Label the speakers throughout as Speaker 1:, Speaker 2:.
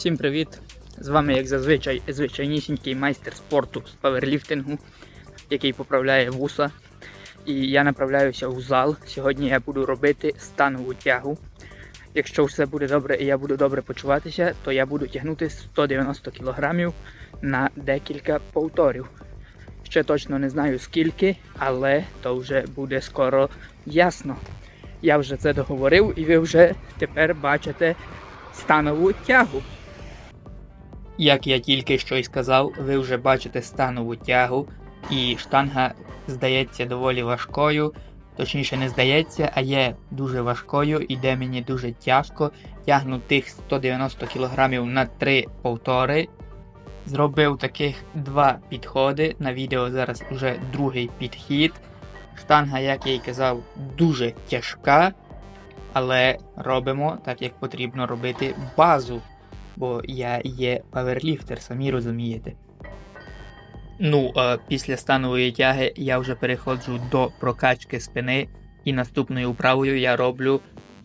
Speaker 1: Всім привіт! З вами, як зазвичай, звичайнісінький майстер спорту з паверліфтингу, який поправляє вуса. І я направляюся у зал. Сьогодні я буду робити станову тягу. Якщо все буде добре і я буду добре почуватися, то я буду тягнути 190 кг на декілька повторів. Ще точно не знаю скільки, але то вже буде скоро ясно. Я вже це договорив і ви вже тепер бачите станову тягу. Як я тільки що й сказав, ви вже бачите станову тягу, і штанга здається доволі важкою. Точніше, не здається, а є дуже важкою, іде мені дуже тяжко. Тягну тих 190 кг на 3 повтори. Зробив таких два підходи. На відео зараз вже другий підхід. Штанга, як я й казав, дуже тяжка, але робимо так, як потрібно робити базу бо я є паверліфтер, самі розумієте. Ну, а після станової тяги я вже переходжу до прокачки спини, і наступною вправою я роблю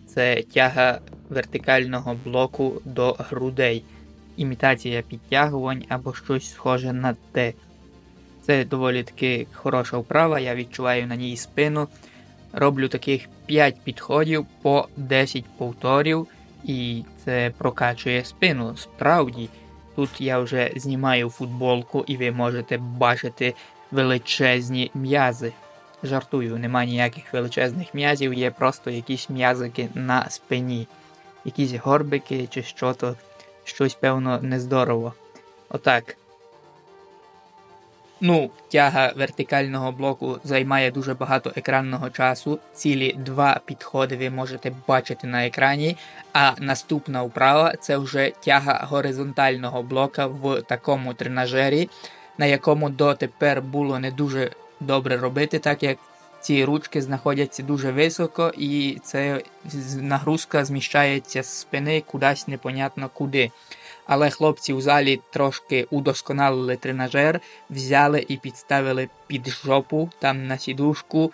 Speaker 1: це тяга вертикального блоку до грудей, імітація підтягувань або щось схоже на те. Це доволі таки хороша вправа, я відчуваю на ній спину. Роблю таких 5 підходів по 10 повторів і це прокачує спину. Справді, тут я вже знімаю футболку, і ви можете бачити величезні м'язи. Жартую, нема ніяких величезних м'язів, є просто якісь м'язики на спині, якісь горбики чи що то, щось, певно, нездорово. Отак. Ну, тяга вертикального блоку займає дуже багато екранного часу. Цілі два підходи ви можете бачити на екрані. А наступна вправа це вже тяга горизонтального блока в такому тренажері, на якому дотепер було не дуже добре робити, так як ці ручки знаходяться дуже високо, і це нагрузка зміщається з спини кудись непонятно куди. Але хлопці в залі трошки удосконалили тренажер, взяли і підставили під жопу там на сідушку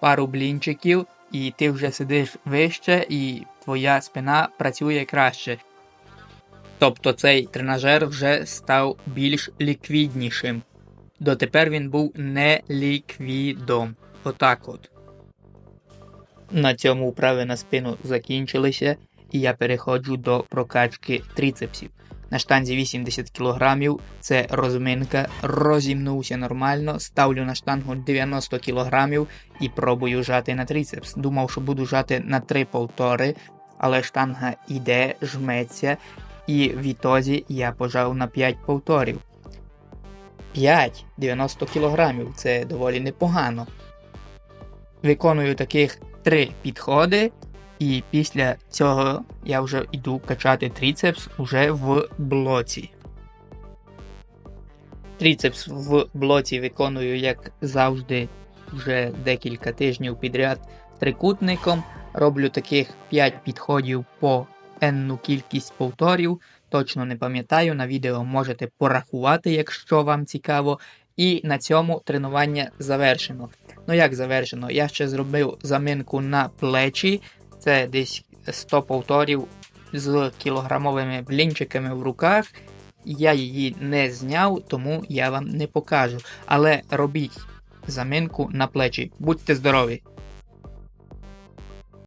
Speaker 1: пару блінчиків, і ти вже сидиш вище, і твоя спина працює краще. Тобто цей тренажер вже став більш ліквіднішим. Дотепер він був не ліквідом. Отак от. На цьому вправи на спину закінчилися, і я переходжу до прокачки трицепсів. На штанзі 80 кг, це розминка, розімнувся нормально, ставлю на штангу 90 кг і пробую жати на трицепс. Думав, що буду жати на 3 повтори, але штанга іде, жметься, і в ітозі я пожав на 5 повторів. 5 90 кг це доволі непогано. Виконую таких 3 підходи. І після цього я вже йду качати тріцепс уже в блоці. Тріцепс в блоці виконую, як завжди, вже декілька тижнів підряд трикутником. Роблю таких 5 підходів по енну кількість повторів. Точно не пам'ятаю, на відео можете порахувати, якщо вам цікаво. І на цьому тренування завершено. Ну як завершено? Я ще зробив заминку на плечі. Це десь 100 повторів з кілограмовими блінчиками в руках. Я її не зняв, тому я вам не покажу. Але робіть заминку на плечі. Будьте здорові!